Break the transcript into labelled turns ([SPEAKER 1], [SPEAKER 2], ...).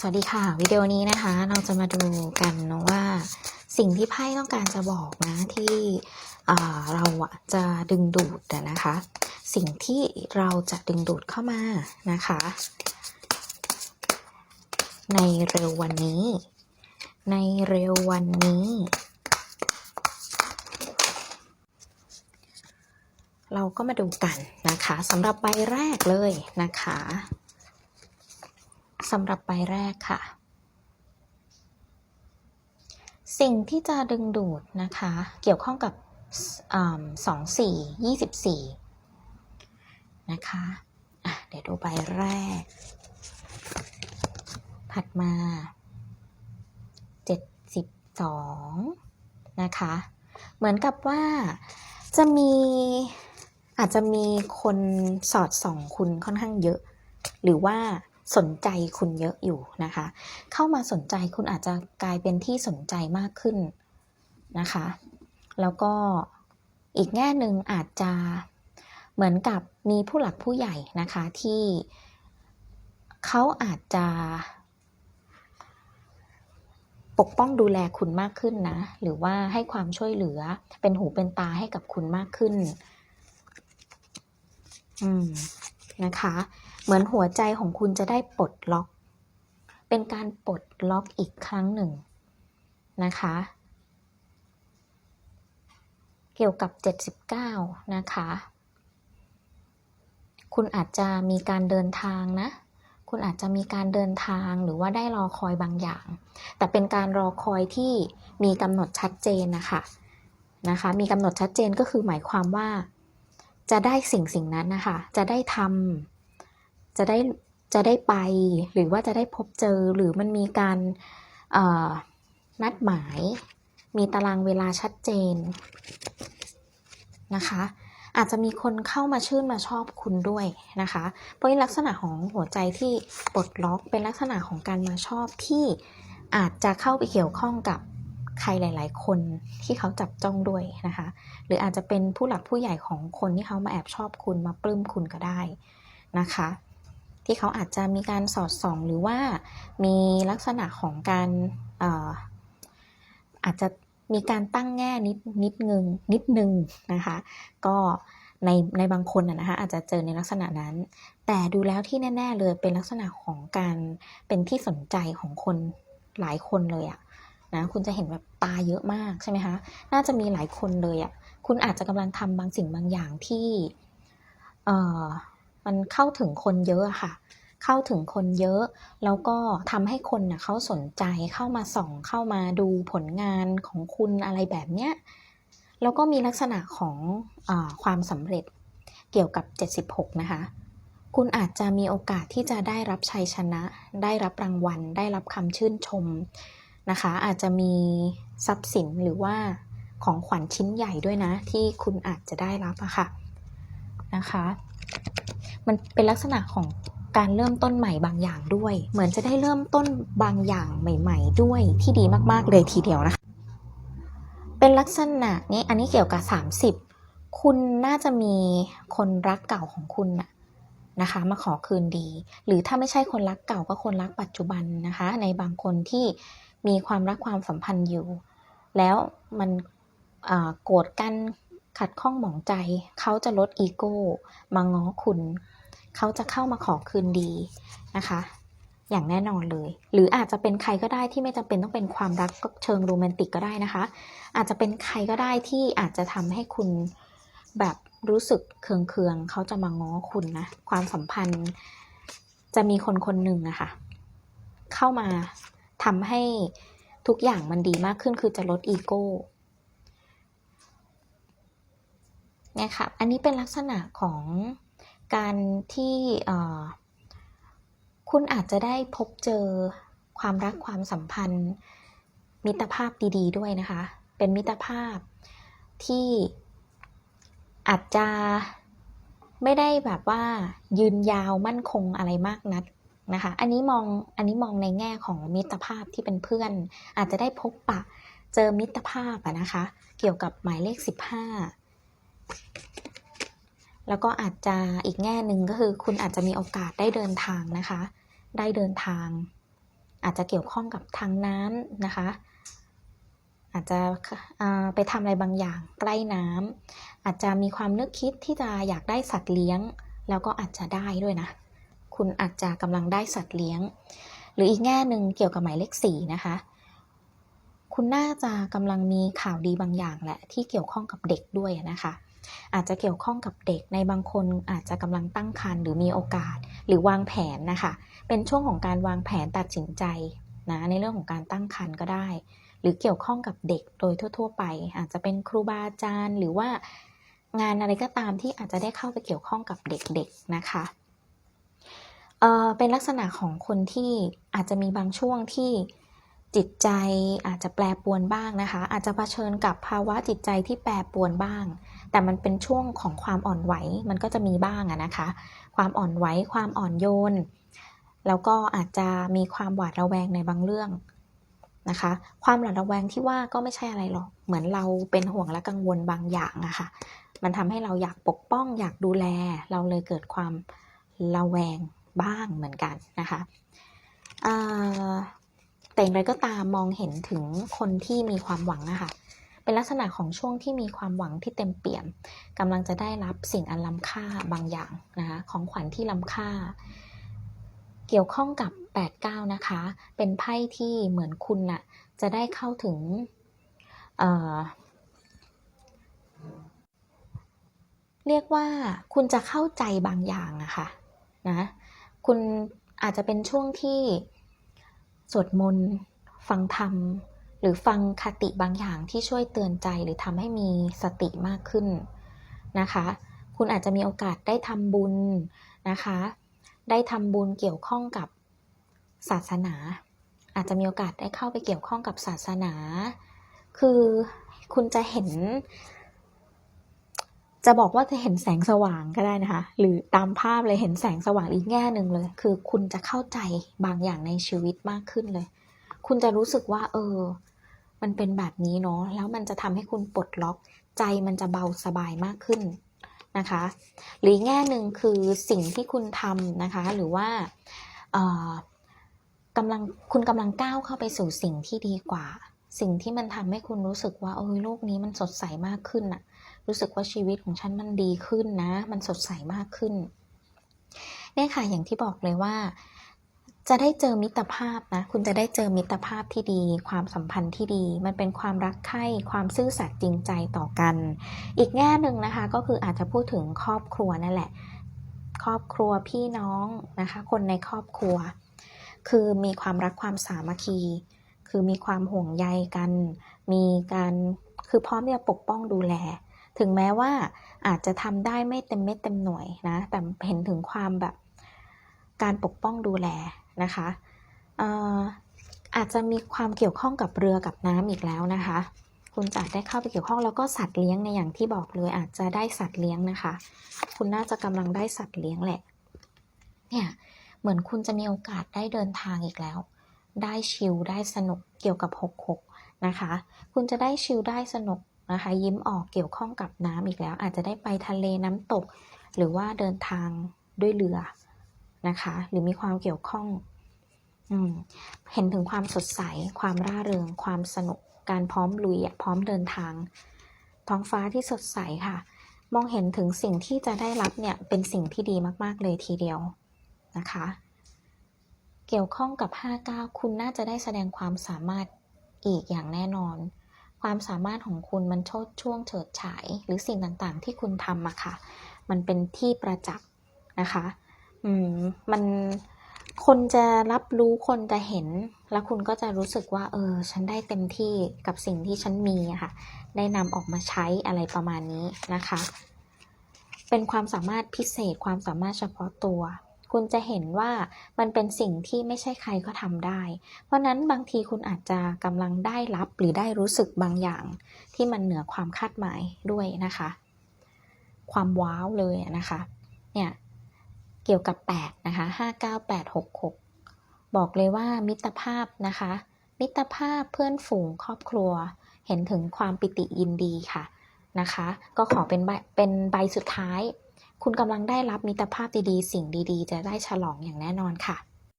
[SPEAKER 1] สวัสดีค่ะ วิดีโอนี้นะคะ เราจะมาดูกันนะว่า สิ่งที่ไพ่ต้องการจะบอกนะที่อ่เราจะดึงดูดนะคะ สิ่งที่เราจะดึงดูดเข้ามานะคะ ในเร็ววันนี้ ในเร็ววันนี้ เราก็มาดูกันนะคะสำหรับใบแรกเลยนะคะ สำหรับใบแรกค่ะ สิ่งที่จะดึงดูดนะคะ เกี่ยวข้องกับสองสี่ยี่สิบสี่นะคะะเดี๋ยวดูใบแรก ถัดมาเจ็ดสิบสองนะคะ เหมือนกับว่าจะมีอาจจะมีคนสอดส่องคุณค่อนข้างเยอะ หรือว่า สนใจคุณเยอะอยู่นะคะ เข้ามาสนใจคุณอาจจะกลายเป็นที่สนใจมากขึ้นนะคะ แล้วก็อีกแง่หนึ่งอาจจะเหมือนกับมีผู้หลักผู้ใหญ่นะคะที่เขาอาจจะ ปกป้องดูแลคุณมากขึ้นนะ หรือว่าให้ความช่วยเหลือเป็นหูเป็นตาให้กับคุณมากขึ้น อืมนะคะ เหมือนหัวใจของคุณจะได้ปลดล็อก เป็นการปลดล็อกอีกครั้งหนึ่งนะคะ เกี่ยวกับ 79 นะคะ คุณอาจจะมีการเดินทางนะ คุณอาจจะมีการเดินทางหรือว่าได้รอคอยบางอย่าง แต่เป็นการรอคอยที่มีกำหนดชัดเจนนะคะนะคะ มีกำหนดชัดเจนก็คือหมายความว่า จะได้สิ่งสิ่งนั้นนะคะ จะได้ทำ จะได้จะได้ไปหรือว่าจะได้พบเจอหรือมันมีการนัดหมาย มีตารางเวลาชัดเจนนะคะ อาจจะมีคนเข้ามาชื่นมาชอบคุณด้วยนะคะเพราะลักษณะของหัวใจที่ปลดล็อกเป็นลักษณะของการมาชอบที่อาจจะเข้าไปเกี่ยวข้องกับใครหลาย ๆ คนที่เขาจับจ้องด้วยนะคะ หรืออาจจะเป็นผู้หลักผู้ใหญ่ของคนที่เขามาแอบชอบคุณมาปลื้มคุณก็ได้นะคะ ที่เขาอาจจะมีการสอดส่อง หรือว่ามีลักษณะของการอาอาจจะมีการตั้งแง่นิดนิดนึงนิดนึงนะคะ ก็ในในบางคนนะคะอาจจะเจอในลักษณะนั้น แต่ดูแล้วที่แน่ ๆ เลยเป็นลักษณะของการเป็นที่สนใจของคนหลายคนเลยอะนะคุณจะเห็นแบบตาเยอะมากใช่ไหมคะน่าจะมีหลายคนเลยอะคุณอาจจะกำลังทำบางสิ่งบางอย่างที่เอ่อ มันเข้าถึงคนเยอะค่ะ เข้าถึงคนเยอะ แล้วก็ทำให้คนนะเขาสนใจเข้ามาส่องเข้ามาดูผลงานของคุณอะไรแบบเนี้ยแล้วก็มีลักษณะของอความสำเร็จเกี่ยวกับ 76 นะคะ คุณอาจจะมีโอกาสที่จะได้รับชัยชนะ ได้รับรางวัล ได้รับคำชื่นชมนะคะ อาจจะมีทรัพย์สินหรือว่าของขวัญชิ้นใหญ่ด้วยนะ ที่คุณอาจจะได้รับอะค่ะนะคะ มันเป็นลักษณะของการเริ่มต้นใหม่บางอย่างด้วย เหมือนจะได้เริ่มต้นบางอย่างใหม่ ๆ ด้วยที่ดีมากๆเลยทีเดียวนะคะ เป็นลักษณะนี้อันนี้เกี่ยวกับ 30 คุณน่าจะมีคนรักเก่าของคุณนะนะคะมาขอคืนดี หรือถ้าไม่ใช่คนรักเก่าก็คนรักปัจจุบันนะคะ ในบางคนที่มีความรักความสัมพันธ์อยู่ แล้วมันโกรธกันขัดข้องหมองใจ เขาจะลดอีโก้มาง้อคุณ เขาจะเข้ามาขอคืนดีนะคะ อย่างแน่นอนเลย หรืออาจจะเป็นใครก็ได้ที่ไม่จำเป็นต้องเป็นความรักเชิงโรแมนติกก็ได้นะคะ อาจจะเป็นใครก็ได้ที่อาจจะทำให้คุณแบบรู้สึกเคืองๆเขาจะมาง้อคุณนะความสัมพันธ์ จะมีคนคนหนึ่งอะคะ่ะ เข้ามาทำให้ทุกอย่างมันดีมากขึ้นคือจะลดอีโก้เนี่ยค่ะ อันนี้เป็นลักษณะของ การที่คุณอาจจะได้พบเจอความรักความสัมพันธ์ มิตรภาพดี ๆ ด้วยนะคะ เป็นมิตรภาพที่อาจจะไม่ได้แบบว่ายืนยาวมั่นคงอะไรมากนักนะคะ อันนี้มองอันนี้มองในแง่ของมิตรภาพที่เป็นเพื่อน อาจจะได้พบปะเจอมิตรภาพอะนะคะ เกี่ยวกับหมายเลข 15 แล้วก็อาจจะอีกแง่หนึ่งก็คือ คุณอาจจะมีโอกาสได้เดินทางนะคะ ได้เดินทาง อาจจะเกี่ยวข้องกับทางน้ำนะคะ อาจจะไปทำอะไรบางอย่างใกล้น้ำอาจจะมีความนึกคิดที่จะอยากได้สัตว์เลี้ยง แล้วก็อาจจะได้ด้วยนะ คุณอาจจะกำลังได้สัตว์เลี้ยง หรืออีกแง่หนึ่งเกี่ยวกับหมายเลขสี่นะคะคุณน่าจะกำลังมีข่าวดีบางอย่างแหละที่เกี่ยวข้องกับเด็กด้วยนะคะ อาจจะเกี่ยวข้องกับเด็กในบางคนอาจจะกำลังตั้งครรภ์หรือมีโอกาสหรือวางแผนนะคะ เป็นช่วงของการวางแผนตัดสินใจนะในเรื่องของการตั้งครรภ์ก็ได้ หรือเกี่ยวข้องกับเด็กโดยทั่ว ๆ ไป อาจจะเป็นครูบาอาจารย์หรือว่างานอะไรก็ตามที่อาจจะได้เข้าไปเกี่ยวข้องกับเด็กๆนะคะเอ่อเป็นลักษณะของคนที่อาจจะมีบางช่วงที่จิตใจอาจจะแปรปวนบ้างนะคะ อาจจะเผชิญกับภาวะจิตใจที่แปรปวนบ้าง แต่มันเป็นช่วงของความอ่อนไหวมันก็จะมีบ้างอะนะคะ ความอ่อนไหวความอ่อนโยน แล้วก็อาจจะมีความหวาดระแวงในบางเรื่องนะคะ ความหวาดระแวงที่ว่าก็ไม่ใช่อะไรหรอก เหมือนเราเป็นห่วงและกังวลบางอย่างอะค่ะ มันทำให้เราอยากปกป้องอยากดูแล เราเลยเกิดความระแวงบ้างเหมือนกันนะคะแต่อย่างไรก็ตามมองเห็นถึงคนที่มีความหวังอะค่ะ เป็นลักษณะของช่วงที่มีความหวังที่เต็มเปี่ยมกำลังจะได้รับสิ่งอันล้ำค่าบางอย่างนะคะของขวัญที่ล้ำค่า เกี่ยวข้องกับ 8-9 นะคะ เป็นไพ่ที่เหมือนคุณน่ะจะได้เข้าถึงเออเรียกว่าคุณจะเข้าใจบางอย่างอะค่ะนะคุณอาจจะเป็นช่วงที่สวดมนต์ฟังธรรม หรือฟังคติบางอย่างที่ช่วยเตือนใจหรือทำให้มีสติมากขึ้นนะคะ คุณอาจจะมีโอกาสได้ทำบุญนะคะ ได้ทำบุญเกี่ยวข้องกับศาสนา อาจจะมีโอกาสได้เข้าไปเกี่ยวข้องกับศาสนา คือคุณจะเห็น จะบอกว่าจะเห็นแสงสว่างก็ได้นะคะ หรือตามภาพเลยเห็นแสงสว่างอีกแง่หนึ่งเลย คือคุณจะเข้าใจบางอย่างในชีวิตมากขึ้นเลย คุณจะรู้สึกว่า เออ มันเป็นแบบนี้เนาะแล้วมันจะทำให้คุณปลดล็อกใจมันจะเบาสบายมากขึ้นนะคะ หรือแง่หนึ่งคือสิ่งที่คุณทำนะคะ หรือว่าเอ่อกำลังคุณกำลังก้าวเข้าไปสู่สิ่งที่ดีกว่า สิ่งที่มันทำให้คุณรู้สึกว่าเออโลกนี้มันสดใสมากขึ้นอะรู้สึกว่าชีวิตของฉันมันดีขึ้นนะ มันสดใสมากขึ้นเนี่ยค่ะอย่างที่บอกเลยว่า จะได้เจอมิตรภาพนะ คุณจะได้เจอมิตรภาพที่ดี ความสัมพันธ์ที่ดี มันเป็นความรักใคร่ความซื่อสัตย์จริงใจต่อกัน อีกแง่หนึ่งนะคะ ก็คืออาจจะพูดถึงครอบครัวนั่นแหละ ครอบครัวพี่น้องนะคะ คนในครอบครัว คือมีความรักความสามัคคี คือมีความห่วงใยกัน มีการคือพร้อมที่จะปกป้องดูแล ถึงแม้ว่าอาจจะทำได้ไม่เต็มเม็ดเต็มหน่วยนะ แต่เห็นถึงความแบบการปกป้องดูแล นะคะอาจจะมีความเกี่ยวข้องกับเรือกับน้ำอีกแล้วนะคะ คุณจะได้เข้าไปเกี่ยวข้องแล้วก็สัตว์เลี้ยงในอย่างที่บอกเลยอาจจะได้สัตว์เลี้ยงนะคะ คุณน่าจะกำลังได้สัตว์เลี้ยงแหละ เนี่ยเหมือนคุณจะมีโอกาสได้เดินทางอีกแล้ว ได้ชิลได้สนุกเกี่ยวกับ66นะคะ คุณจะได้ชิลได้สนุกนะคะ ยิ้มออกเกี่ยวข้องกับน้ำอีกแล้ว อาจจะได้ไปทะเลน้ำตก หรือว่าเดินทางด้วยเรือ นะคะ หรือมีความเกี่ยวข้องอเห็นถึงความสดใส ความร่าเริง ความสนุก การพร้อมลุยพร้อมเดินทาง ท้องฟ้าที่สดใสค่ะ มองเห็นถึงสิ่งที่จะได้รับเนี่ยเป็นสิ่งที่ดีมาก ๆ เลยทีเดียวนะคะ เกี่ยวข้องกับ 59 คุณน่าจะได้แสดงความสามารถอีกอย่างแน่นอน ความสามารถของคุณมันโชดช่วงเฉิดฉาย หรือสิ่งต่างๆ ที่คุณทำอะค่ะ มันเป็นที่ประจักษ์นะคะ อืม มันคนจะรับรู้คนจะเห็น แล้วคุณก็จะรู้สึกว่า เออ ฉันได้เต็มที่กับสิ่งที่ฉันมีค่ะ ได้นำออกมาใช้อะไรประมาณนี้นะคะ เป็นความสามารถพิเศษความสามารถเฉพาะตัว คุณจะเห็นว่ามันเป็นสิ่งที่ไม่ใช่ใครก็ทำได้ เพราะนั้นบางทีคุณอาจจะกำลังได้รับหรือได้รู้สึกบางอย่าง ที่มันเหนือความคาดหมายด้วยนะคะ ความว้าวเลยนะคะ เนี่ย เกี่ยวกับ 8 นะคะ 59866 บอกเลยว่ามิตรภาพนะคะ มิตรภาพเพื่อนฝูงครอบครัว เห็นถึงความปิติยินดีค่ะนะคะ ก็ขอเป็นใบเป็นใบสุดท้าย คุณกำลังได้รับมิตรภาพดีๆ สิ่งดีๆ จะได้ฉลองอย่างแน่นอนค่ะ